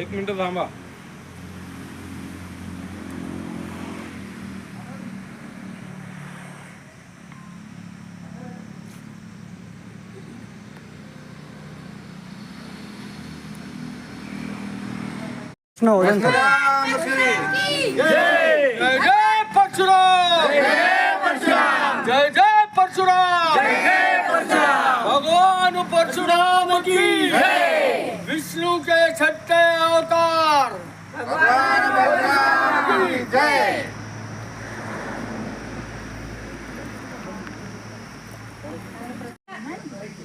एक मिनिट थांबा. जय जय परशुराम. जय जय परशुराम. भगवान परशुराम की विष्णु के छठे अवतार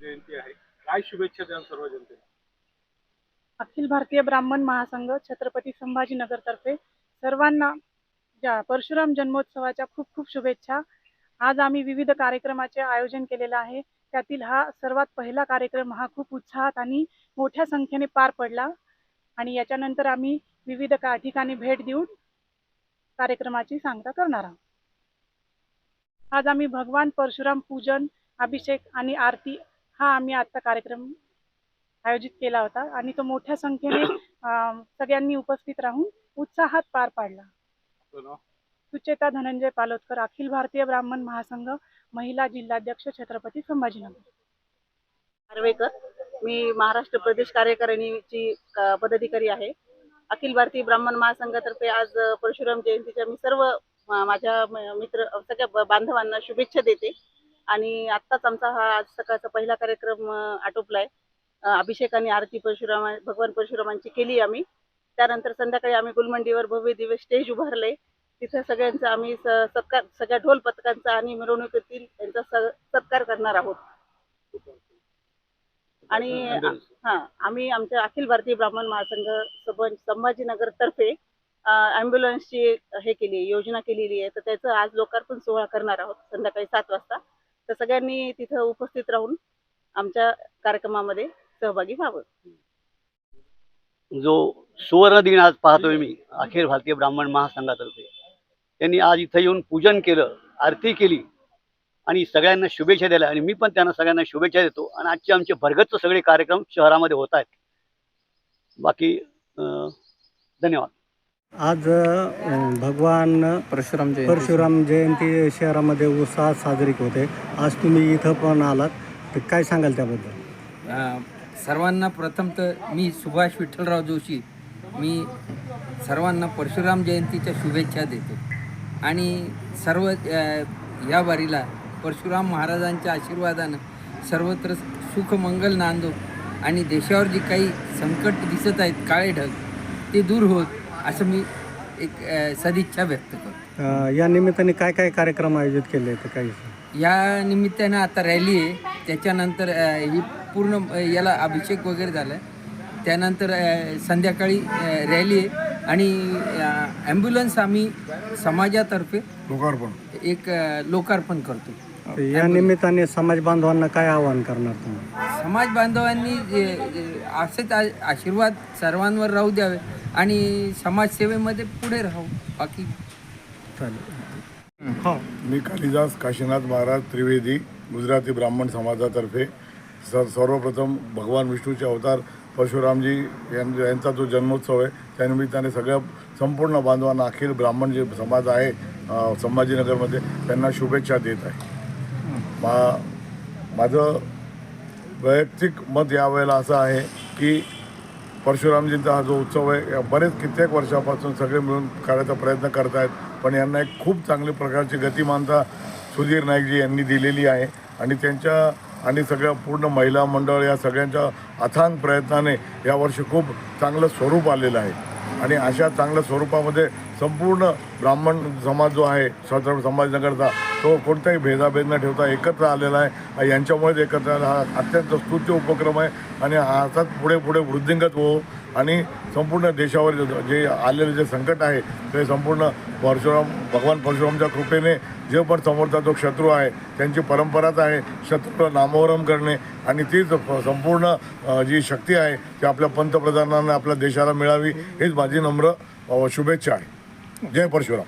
जयंती आहे. काय शुभेच्छा द्याल सर्व जनतेला? अखिल भारतीय ब्राह्मण महासंघ छत्रपती संभाजीनगरतर्फे सर्वांना ज्या परशुराम जन्मोत्सवाच्या खूप खूप शुभेच्छा. आज आम्ही विविध कार्यक्रमाचे आयोजन केलेलं आहे. त्यातील हा सर्वात पहिला कार्यक्रम हा खूप उत्साहात आणि मोठ्या संख्येने पार पडला. आणि याच्यानंतर आम्ही विविध का ठिकाणी भेट देऊन कार्यक्रमाची सांगता करणार आहोत. आज आम्ही भगवान परशुराम पूजन अभिषेक आणि आरती हा आम्ही आजचा कार्यक्रम आयोजित केला होता. आणि तो मोठ्या संख्येने सगळ्यांनी उपस्थित राहून उत्साहात पार पाडला. सुचेता धनंजय पालोदकर अखिल भारतीय ब्राह्मण महासंघ महिला जिल्हाध्यक्ष छत्रपती संभाजीनगर. आर्वेकर मी महाराष्ट्र प्रदेश कार्यकारिणीची पदाधिकारी आहे. अखिल भारतीय ब्राह्मण महासंघातर्फे आज परशुराम जयंतीच्या मी सर्व माझ्या मित्र सगळ्या बांधवांना शुभेच्छा देते. आणि आत्ताच आमचा हा आज सकाळचा पहिला कार्यक्रम आटोपलाय. अभिषेक आणि आरती परशुराम भगवान परशुरामांची केली आम्ही. त्यानंतर संध्याकाळी आम्ही गुलमंडीवर भव्य दिवस स्टेज उभारले तिथे सगळ्यांचा आम्ही सत्कार सगळ्या ढोल पथकांचा आणि मिरवणुकीतील यांचा सत्कार करणार आहोत. आणि हा आम्ही आमच्या अखिल भारतीय ब्राह्मण महासंघ सबं- संभाजीनगर तर्फे अँब्युलन्सची हे केली योजना केलेली आहे. तर त्याचं आज लोकार्पण सोहळा करणार आहोत संध्याकाळी सात वाजता. तर सगळ्यांनी तिथं उपस्थित राहून आमच्या कार्यक्रमामध्ये सहभागी व्हावं. जो सुवर्ण दिन आज पाहतोय मी अखिल भारतीय ब्राह्मण महासंघातर्फे. त्यांनी आज इथं येऊन पूजन केलं आरती केली आणि सगळ्यांना शुभेच्छा दिल्या. आणि मी पण त्यांना सगळ्यांना शुभेच्छा देतो. आणि आजचे आमचे भरगतचे सगळे कार्यक्रम शहरामध्ये होत आहेत. बाकी अं, धन्यवाद. आज अं, भगवान परशुराम जयंती. परशुराम जयंती शहरामध्ये उत्साहात साजरी होते. आज तुम्ही इथं पण आलात. तर काय सांगाल त्याबद्दल? अ, सर्वांना प्रथम तर मी सुभाष विठ्ठलराव जोशी. मी सर्वांना परशुराम जयंतीच्या शुभेच्छा देतो. आणि सर्व अ, या बारीला परशुराम महाराजांच्या आशीर्वादानं सर्वत्र सुख मंगल नांदो आणि देशावर जे काही संकट दिसत आहेत काळे ढग ते दूर होत असं मी एक अ, सदिच्छा व्यक्त करतो. अं, या निमित्ताने काय काय कार्यक्रम आयोजित केले तर काही? या निमित्तानं आता रॅली आहे. त्याच्यानंतर अ, ही पूर्ण अ, याला अभिषेक वगैरे झाला त्यानंतर अ, संध्याकाळी अ, रॅली आहे. आणि ॲम्ब्युलन्स आम्ही समाजातर्फे एक अ, लोकार्पण करतो. तर या निमित्ताने समाज बांधवांना काय आवाहन करणार तुम्ही? समाज बांधवांनी जे- जे असेच आ- आशीर्वाद सर्वांवर राहू द्यावे. आणि समाजसेवेमध्ये पुढे राहू. बाकी चालेल. हो. मी कालिदास काशीनाथ महाराज त्रिवेदी गुजराती ब्राह्मण समाजातर्फे सर सर्वप्रथम भगवान विष्णूचे अवतार परशुरामजी यां- यांचा जो जन्मोत्सव आहे त्यानिमित्ताने सगळ्या संपूर्ण बांधवांना अखिल ब्राह्मण जे समाज आहे संभाजीनगरमध्ये त्यांना शुभेच्छा देत आहे. मा माझं वैयक्तिक मत यावेळेला असं आहे की परशुरामजींचा हा जो उत्सव आहे या बरेच कित्येक वर्षापासून सगळे मिळून करायचा प्रयत्न करत आहेत पण यांना एक खूप चांगल्या प्रकारची गतिमानता सुधीर नाईकजी यांनी दिलेली आहे. आणि त्यांच्या आणि सगळ्या पूर्ण महिला मंडळ या सगळ्यांच्या अथांग प्रयत्नाने यावर्षी खूप चांगलं स्वरूप आलेलं आहे. आणि अशा चांगल्या स्वरूपामध्ये संपूर्ण ब्राह्मण समाज जो आहे छत्रपती संभाजीनगरचा तो कोणताही भेदाभेद न ठेवता एकत्र आलेला आहे. यांच्यामुळेच एकत्र आला. हा अत्यंत स्तुत्य उपक्रम आहे. आणि अर्थात पुढे पुढे वृद्धिंगत हो आणि संपूर्ण देशावर जे- आलेलं आलेले जे संकट आहे ते संपूर्ण परशुराम भगवान परशुरामच्या कृपेने जे पण समोरचा जो शत्रू आहे त्यांची परंपराच आहे शत्रूला नामोहरम करणे. आणि तीच संपूर्ण जी शक्ती आहे ती आपल्या पंतप्रधानांना आपल्या देशाला मिळावी हीच माझी नम्र शुभेच्छा आहे. जय परशुराम.